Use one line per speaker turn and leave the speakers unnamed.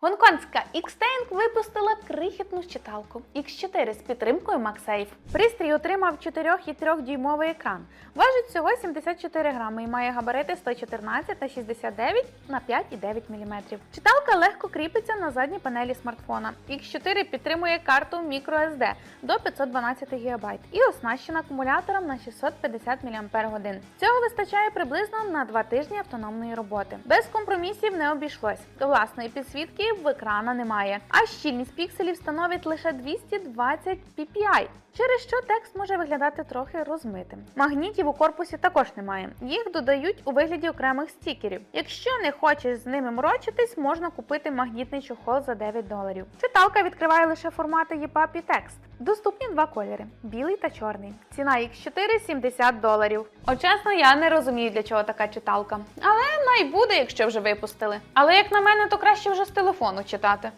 Гонконгська Xtank випустила крихітну читалку X4 з підтримкою MagSafe. Пристрій отримав 4,3 дюймовий екран. Важить всього 74 грами і має габарити 114 та 69 на 5,9 мм. Читалка легко кріпиться на задній панелі смартфона. X4 підтримує карту microSD до 512 ГБ і оснащена акумулятором на 650 мАч. Цього вистачає приблизно на 2 тижні автономної роботи. Без компромісів не обійшлось. Власної підсвітки в екрана немає, а щільність пікселів становить лише 220 ppi, через що текст може виглядати трохи розмитим. Магнітів у корпусі також немає. Їх додають у вигляді окремих стікерів. Якщо не хочеш з ними морочитись, можна купити магнітний чохол за 9 доларів. Читалка відкриває лише формати EPUB і текст. Доступні два кольори білий та чорний. Ціна X4 70 доларів. От я не розумію, для чого така читалка. Але най буде, якщо вже випустили. Але як на мене, то краще вже з телефону читати.